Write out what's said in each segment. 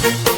Thank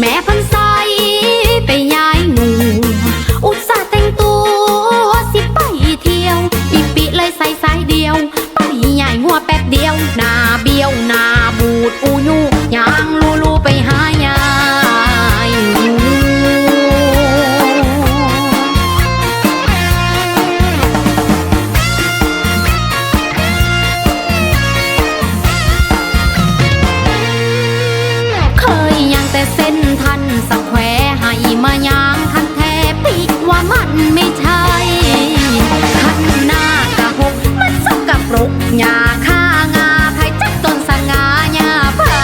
แม่พันษา ท่านสแควให้มายางคันแทปีว่ามันไม่ใช่คันหน้ากะหกมันสกปรกหญ้าข้างาไทยจักต้นสังงาหญ้าพา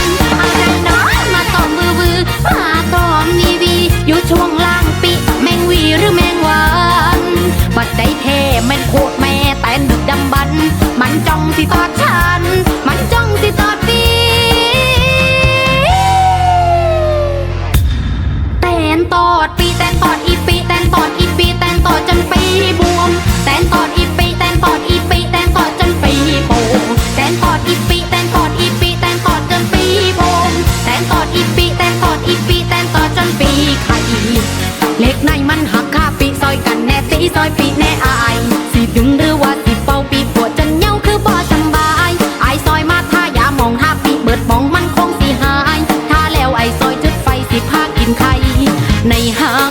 ยอะไรน้อมาตอมบือบือมาตอมวีวี อยู่ช่วงล่างปีแมงวีหรือแมงวันบัดใด้เทแม่นโคตรแม่แต่นึกดำบัน มันจ้องสิตอดชา ในหา